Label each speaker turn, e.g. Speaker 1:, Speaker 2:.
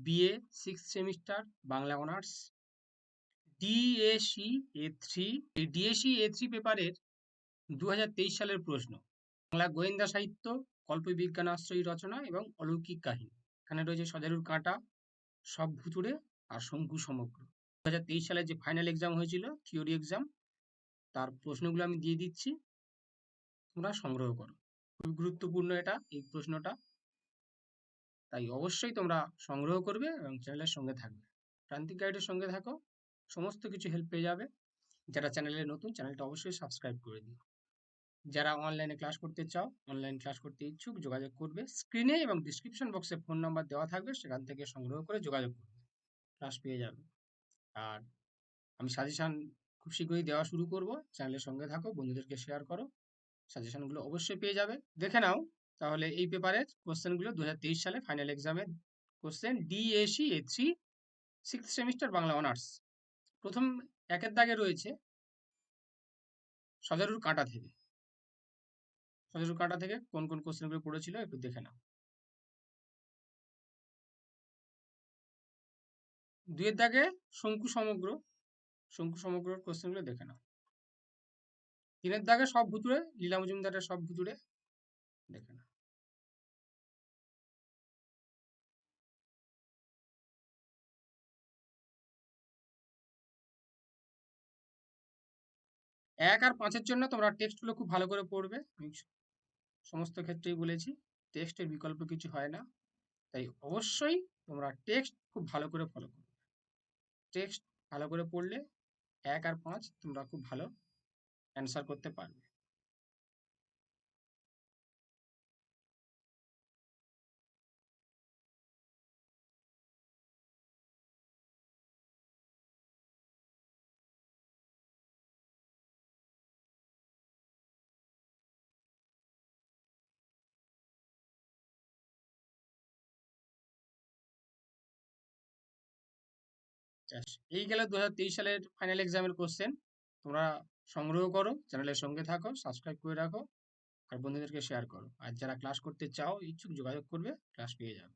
Speaker 1: BA six semester Bangla honours DSC A three এই DSC A three পেপারের দু হাজার তেইশ সালের প্রশ্ন। বাংলা গোয়েন্দা সাহিত্য, কল্পবিজ্ঞান আশ্রয়ী রচনা এবং অলৌকিক কাহিনী। এখানে রয়েছে সজারুর কাঁটা, সব ভুতুড়ে আর শঙ্কু সমগ্র। দুহাজার তেইশ সালে যে ফাইনাল এক্সাম হয়েছিল থিওরি এক্সাম তার প্রশ্নগুলো আমি দিয়ে দিচ্ছি। তোমরা সংগ্রহ করো। খুবই গুরুত্বপূর্ণ এটা, এই প্রশ্নটা। তাই অবশ্যই তোমরা সংগ্রহ করবে এবং চ্যানেলের সঙ্গে থাকবে। প্রান্তিক গাইডের সঙ্গে থাকো, সমস্ত কিছু হেল্প পেয়ে যাবে। যারা চ্যানেলে নতুন, চ্যানেলটা অবশ্যই সাবস্ক্রাইব করে দিও। যারা অনলাইনে ক্লাস করতে চাও অনলাইন ক্লাস করতে ইচ্ছুক, যোগাযোগ করবে। স্ক্রিনে এবং ডিসক্রিপশন বক্সে ফোন নাম্বার দেওয়া থাকবে, সেখান থেকে সংগ্রহ করে যোগাযোগ করবে। ক্লাস পেয়ে যাবে। আর আমি সাজেশান খুব শীঘ্রই দেওয়া শুরু করব। চ্যানেলের সঙ্গে থাকো, বন্ধুদেরকে শেয়ার করো। সাজেশনগুলো অবশ্যই পেয়ে যাবে। দেখে নাও তাহলে এই পেপারের কোশ্চেনগুলো দু সালে ফাইনাল এক্সামের question DSC A three six semester Bangla honours প্রথম একের দাগে রয়েছে সজারুর কাঁটা থেকে। সজারুর কাঁটা থেকে কোন কোন কোশ্চেনগুলো পড়েছিল একটু দেখে নাও। দুয়ের দাগে শঙ্কু সমগ্র, শঙ্কু সমগ্রর কোশ্চেনগুলো দেখে নাও। তিনের দাগে সব ভুতুড়ে, লীলা মজুমদারের সব ভুতুড়ে এক আর পাঁচের জন্য তোমরা টেক্সটগুলো খুব ভালো করে পড়বে। আমি সমস্ত ক্ষেত্রেই বলেছি টেক্সটের বিকল্প কিছু হয় না। তাই অবশ্যই তোমরা টেক্সট খুব ভালো করে ফলো করবে। টেক্সট ভালো করে পড়লে এক আর পাঁচ তোমরা খুব ভালো অ্যান্সার করতে পারবে। এই গেল দু হাজার তেইশ সালের ফাইনাল এক্সামের কোশ্চেন তোমরা সংগ্রহ করো চ্যানেলের সঙ্গে থাকো সাবস্ক্রাইব করে রাখো, আর বন্ধুদেরকে শেয়ার করো। আর যারা ক্লাস করতে চাও, ইচ্ছুক যোগাযোগ করবে ক্লাস পেয়ে যাবে।